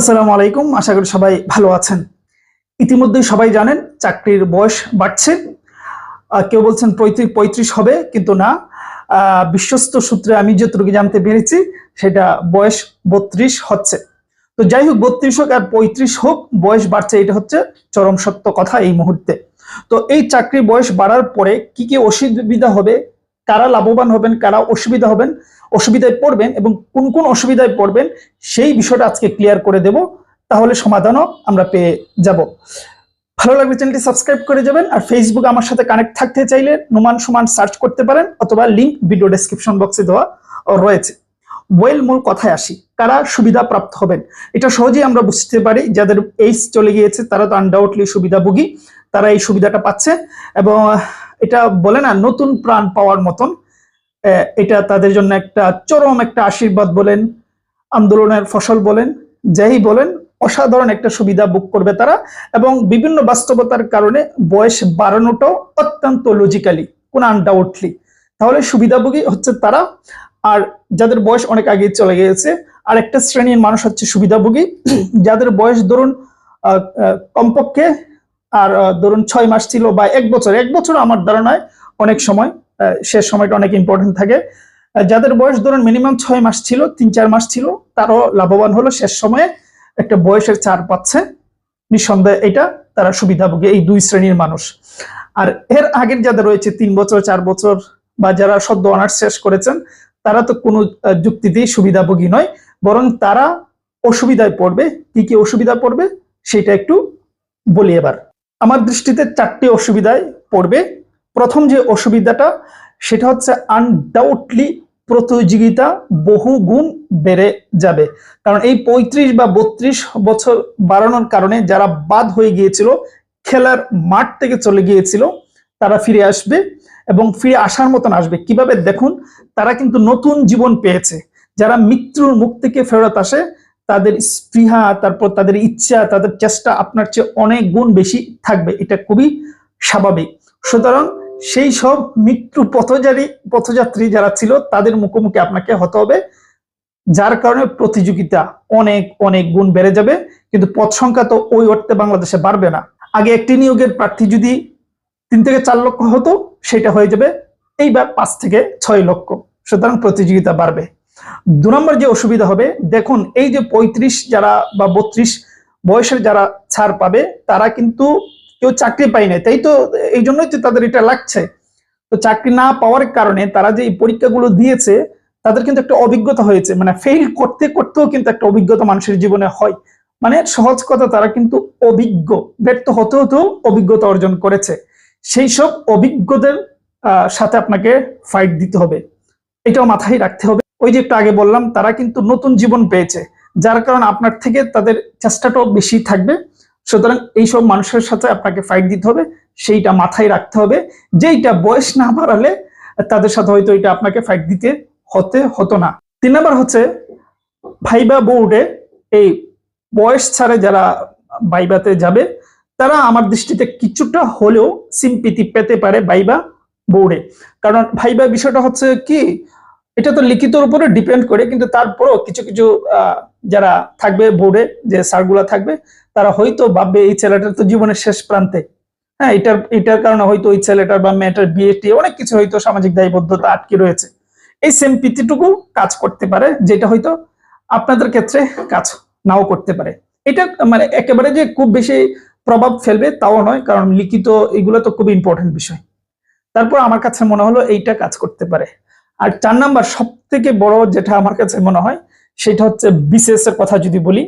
আসসালামু আলাইকুম, আশা করি সবাই ভালো আছেন। ইতিমধ্যেই সবাই জানেন চাকরির বয়স বাড়ছে। কেউ বলছেন পঁয়ত্রিশ পঁয়ত্রিশ হবে, কিন্তু না। বিশ্বস্ত সূত্রে আমি যতটুকু জানতে পেরেছি, সেটা বয়স বত্রিশ হচ্ছে। তো যাই হোক, বত্রিশ হোক আর পঁয়ত্রিশ হোক, বয়স বাড়ছে, এটা হচ্ছে চরম সত্য কথা এই মুহূর্তে। তো এই চাকরির বয়স বাড়ার পরে কি কি অসুবিধা হবে কারা লাভবান হবেন, কারা অসুবিধা হবেন, অসুবিধায় পড়বেন এবং কোন কোন অসুবিধায় পড়বেন সেই বিষয়টা আজকে ক্লিয়ার করে দেব। তাহলে সমাধানও আমরা পেয়ে যাব। ভালো লাগলে চ্যানেলটি সাবস্ক্রাইব করে যাবেন আর ফেসবুক আমার সাথে কানেক্ট থাকতে চাইলে নুমান সমান সার্চ করতে পারেন অথবা লিংক ভিডিও ডেসক্রিপশন বক্সে দেওয়া রয়েছে। ওয়েল মূল কথায় আসি, কারা সুবিধা প্রাপ্ত হবেন? এটা সহজেই আমরা বুঝতে পারি, যাদের এইজ চলে গিয়েছে তারা তো আনডাউটলি সুবিধাভোগী তারা এই সুবিধাটা পাচ্ছে এবং এটা বলে না, নতুন প্রাণ পাওয়ার মতন। এটা তাদের জন্য একটা চরম একটা আশীর্বাদ বলেন, আন্দোলনের ফসল বলেন, যাই বলেন, অসাধারণ একটা সুবিধা বুক করবে তারা এবং বিভিন্ন বাস্তবতার কারণে বয়স বাড়ানোটাও অত্যন্ত লজিক্যালি কোন আনডাউটলি তাহলে সুবিধাভোগী হচ্ছে তারা, আর যাদের বয়স অনেক আগে চলে গিয়েছে আর একটা শ্রেণির মানুষ হচ্ছে সুবিধাভোগী। যাদের বয়স ধরুন কমপক্ষে আর ধরুন ছয় মাস ছিল বা এক বছর এক বছর আমার ধারণায় অনেক সময় শেষ সময়টা অনেক ইম্পর্টেন্ট থাকে। যাদের বয়স ধরুন মিনিমাম ছয় মাস ছিল, তিন চার মাস ছিল, তারও লাভবান হলো, শেষ সময়ে একটা বয়সের চার পাচ্ছে। নিঃসন্দেহে এটা তারা সুবিধাভোগী, এই দুই শ্রেণির মানুষ। আর এর আগের যাদের রয়েছে, তিন বছর, চার বছর, বা যারা সদ্য অনার্স শেষ করেছেন, তারা তো কোনো যুক্তিতেই সুবিধাভোগী নয়, বরং তারা অসুবিধায় পড়বে। কি কি অসুবিধা পড়বে, সেটা একটু বলি এবার। আমার দৃষ্টিতে চারটি অসুবিধায় পড়বে। প্রথম যে অসুবিধাটা, সেটা হচ্ছে আনডাউটলি প্রতিযোগিতা বহু গুণ বেড়ে যাবে। কারণ এই পঁয়ত্রিশ বা বত্রিশ বছর বাড়ানোর কারণে যারা বাদ হয়ে গিয়েছিল, খেলার মাঠ থেকে চলে গিয়েছিল, তারা ফিরে আসবে এবং ফিরে আসার মতন আসবে। কীভাবে? দেখুন, তারা কিন্তু নতুন জীবন পেয়েছে। যারা মৃত্যুর মুখ থেকে ফেরত আসে তাদের স্পৃহা, তারপর তাদের ইচ্ছা, তাদের চেষ্টা আপনার চেয়ে অনেক গুণ বেশি থাকবে। এটা খুবই স্বাভাবিক। সুতরাং সেই সব মৃত্যু পথযারী পথযাত্রী যারা ছিল, তাদের মুখোমুখি আপনাকে হতে হবে। যার কারণে প্রতিযোগিতা অনেক অনেক গুণ বেড়ে যাবে। কিন্তু পদ সংখ্যা তো ওই অর্থে বাংলাদেশে বাড়বে না। আগে একটি নিয়োগের প্রার্থী যদি তিন থেকে চার লক্ষ হতো, সেটা হয়ে যাবে এইবার পাঁচ থেকে ছয় লক্ষ। সুতরাং প্রতিযোগিতা বাড়বে। দু নম্বর যে অসুবিধা হবে, দেখুন, এই যে পঁয়ত্রিশ যারা বা বত্রিশ বয়সের যারা ছাড় পাবে, তারা কিন্তু কেউ চাকরি পায় না তাই তো এই জন্যই তো তাদের এটা লাগছে। তো চাকরি না পাওয়ার কারণে তারা যে এই পরীক্ষাগুলো দিয়েছে, তাদের কিন্তু একটা অভিজ্ঞতা হয়েছে। মানে ফেল করতে করতেও কিন্তু একটা অভিজ্ঞতা মানুষের জীবনে হয়। মানে সহজ কথা, তারা কিন্তু অভিজ্ঞ, ব্যর্থ হতে হতেও অভিজ্ঞতা অর্জন করেছে। সেই সব অভিজ্ঞদের সাথে আপনাকে ফাইট দিতে হবে। এটাও মাথায় রাখতে হবে। ওই যে একটু আগে বললাম, তারা কিন্তু নতুন জীবন পেয়েছে, যার কারণে আপনার থেকে তাদের চেষ্টাটাও বেশি থাকবে। সুতরাং এইসব মানুষের সাথে আপনাকে ফাইট দিতে হবে, সেইটা মাথায় রাখতে হবে। যেইটা বয়স না বাড়ালে তাদের সাথে হয়তো এটা আপনাকে ফাইট দিতে হতে হতো না। তিন নম্বর হচ্ছে, ভাইবা বোর্ডে এই বয়স ছাড়ে যারা বাইবাতে যাবে, তারা আমার দৃষ্টিতে কিছুটা হলেও সিম্পিতি পেতে পারে বাইবা বোর্ডে কারণ ভাইবা বিষয়টা হচ্ছে কি এটা তো লিখিতর উপরে ডিপেন্ড করে, কিন্তু তারপরও কিছু কিছু যারা থাকবে বোর্ডে যে স্যারগুলা থাকবে, তারা হয়তো ভাববে এই ছেলেটার তো জীবনের শেষ প্রান্তে। হ্যাঁ এটার এটার কারণে হয়তো ওই ছেলেটার বা মেয়েটার বিয়েটি অনেক কিছু হয়তো সামাজিক দায়বদ্ধতা আটকে রয়েছে। এই সেম সেম্পিতিটুকু কাজ করতে পারে, যেটা হয়তো আপনাদের ক্ষেত্রে কাজ নাও করতে পারে। এটা মানে একেবারে যে খুব বেশি প্রভাব ফেলবে তাও নয়, কারণ লিখিত এগুলো তো খুব ইম্পর্টেন্ট বিষয়। তারপর আমার কাছে মনে হলো এইটা কাজ করতে পারে। আর চার নাম্বার সব থেকে বড় যেটা আমার কাছে মনে হয়, সেটা হচ্ছে বিসিএস এর কথা যদি বলি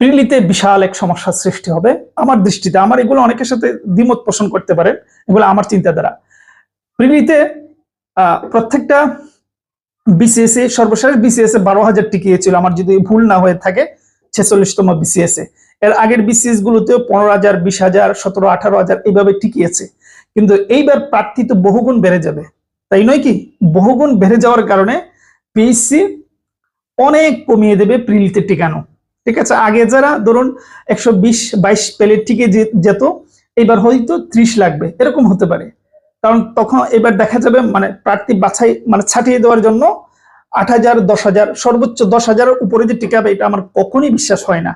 প্রিলিতে বিশাল এক সমস্যার সৃষ্টি হবে। আমার দৃষ্টিতে, আমার এগুলো অনেকের সাথে দ্বিমত পোষণ করতে পারেন, এগুলো আমার চিন্তাধারা। প্রিলিতে প্রত্যেকটা বিসিএস এ, সর্বশেষ বিসিএস এ বারো হাজার টিকিয়েছিল। আমার যদি ভুল না হয়ে থাকে, ছেচল্লিশতম বিসিএস এ। এর আগের বিসিএস গুলোতেও পনেরো হাজার, বিশ হাজার, সতেরো, আঠারো হাজার এইভাবে টিকিয়েছে। কিন্তু এইবার প্রার্থী তো বহুগুণ বেড়ে যাবে। তাই নয় কি? বহুগুণ বেড়ে যাওয়ার কারণে পিএসসি অনেক কমিয়ে দেবে প্রিলিতে টিকানো। ঠিক আছে? আগে যারা ধরুন একশো বিশ, বাইশ প্লেট টিকে যেত এবার হয়তো ত্রিশ লাগবে। এরকম হতে পারে। কারণ তখন এবার দেখা যাবে মানে প্রার্থী বাছাই মানে ছাটিয়ে দেওয়ার জন্য আট হাজার, দশ হাজার, সর্বোচ্চ দশ হাজারের উপরে যে টিকা এটা আমার কখনই বিশ্বাস হয় না।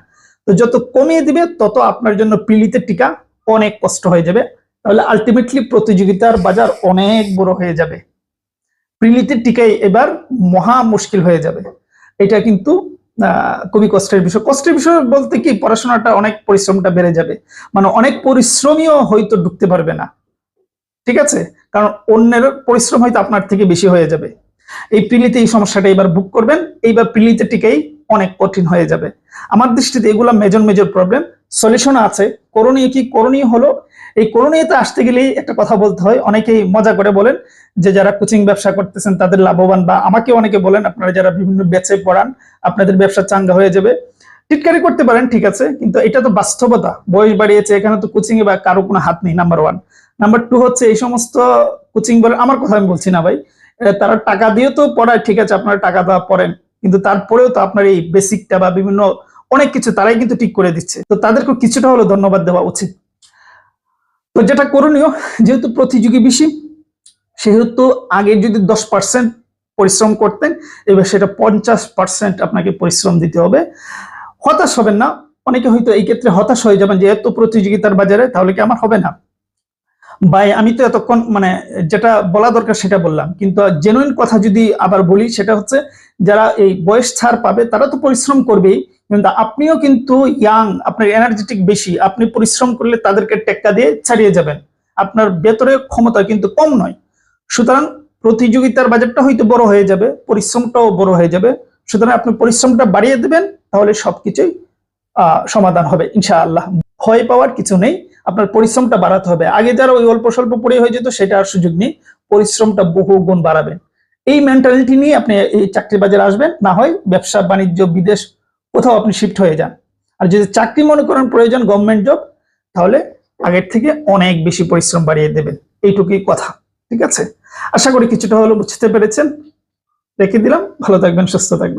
তো যত কমিয়ে দিবে, তত আপনার জন্য পিলিতে টিকা অনেক কষ্ট হয়ে যাবে। তাহলে আলটিমেটলি প্রতিযোগিতার বাজার অনেক বড় হয়ে যাবে। প্রিলিতে টিকাই এবার মহা মুশকিল হয়ে যাবে। এটা কিন্তু খুবই কষ্টের বিষয়। কষ্টের বিষয় বলতে কি, পড়াশোনাটা অনেক পরিশ্রমটা বেড়ে যাবে। মানে অনেক পরিশ্রমীও হয়তো ঢুকতে পারবে না। ঠিক আছে? কারণ অন্যের পরিশ্রম হয়তো আপনার থেকে বেশি হয়ে যাবে। এই প্রিলিতে এই সমস্যাটা এবার বুক করবেন। এইবার প্রিলিতে টিকাই অনেক কঠিন হয়ে যাবে। আমার দৃষ্টিতে এগুলা মেজর মেজর প্রবলেম সলিউশন আছে। করণীয় কি? করণীয় হলো এই করণীয়তে আসতে গেলেই একটা কথা বলতে হয়। অনেকেই মজা করে বলেন যে যারা কোচিং ব্যবসা করতেছেন তাদের লাভবান বা আমাকে অনেকে বলেন আপনারা যারা বিভিন্ন ব্যাচে পড়ান, আপনাদের ব্যবসা চাঙ্গা হয়ে যাবে। টিটকারি করতে পারেন, ঠিক আছে, কিন্তু এটা তো বাস্তবতা। বয়স বাড়িয়েছে, এখানে তো কোচিং এ বা কারও কোনো হাত নেই নাম্বার ওয়ান নাম্বার টু হচ্ছে এই সমস্ত কোচিং বলে, আমার কথা আমি বলছি না ভাই। তারা টাকা দিয়ে তো পড়ায়, ঠিক আছে, আপনারা টাকা দেওয়া পড়েন, কিন্তু তারপরেও তো আপনার এই বেসিকটা বা বিভিন্ন অনেক কিছু তারাই কিন্তু ঠিক করে দিচ্ছে। তো তাদেরকে কিছুটা হলো ধন্যবাদ দেওয়া উচিত। তো যেটা করণীয়, যেহেতু প্রতিযোগী বেশি, সেহেতু আগে যদি দশ পার্সেন্ট পরিশ্রম করতেন, এবার সেটা পঞ্চাশ পার্সেন্ট আপনাকে পরিশ্রম দিতে হবে। হতাশ হবেন না। অনেকে হয়তো এই ক্ষেত্রে হতাশ হয়ে যাবেন যে, এত প্রতিযোগিতার বাজারে, তাহলে কি আমার হবে না? ভাই, আমি তো এতক্ষণ মানে যেটা বলা দরকার সেটা বললাম। কিন্তু জেনুইন কথা যদি আবার বলি, সেটা হচ্ছে যারা এই বয়স ছাড় পাবে, তারা তো পরিশ্রম করবেই। কিন্তু আপনিও কিন্তু ইয়াং আপনার এনার্জেটিক বেশি। আপনি পরিশ্রম করলে তাদেরকে টেক্কা দিয়ে ছাড়িয়ে যাবেন। আপনার ভেতরে ক্ষমতা কিন্তু কম নয়। সুতরাং প্রতিযোগিতার বাজারটা হয়তো বড় হয়ে যাবে, পরিশ্রমটাও বড় হয়ে যাবে। সুতরাং আপনি পরিশ্রমটা বাড়িয়ে দেবেন, তাহলে সবকিছুই সমাধান হবে, ইনশাআল্লাহ। ভয় পাওয়ার কিছু নেই। আপনার পরিশ্রমটা বাড়াতে হবে। আগে যারা ওই অল্প স্বল্প পড়ে হয়ে যেত, সেটা আর সুযোগ নেই। পরিশ্রমটা বহু গুণ বাড়াবেন। এই মেন্টালিটি নিয়ে আপনি এই চাকরি বাজারে আসবেন, না হয় ব্যবসা, বাণিজ্য, বিদেশ, কোথাও আপনি শিফট হয়ে যান। আর যদি চাকরি মনে করেন প্রয়োজন গভর্নমেন্ট জব তাহলে আগের থেকে অনেক বেশি পরিশ্রম বাড়িয়ে দেবেন। এইটুকুই কথা, ঠিক আছে? আশা করি কিছুটা হলো বুঝতে পেরেছেন। রেখে দিলাম। ভালো থাকবেন, সুস্থ থাকবেন।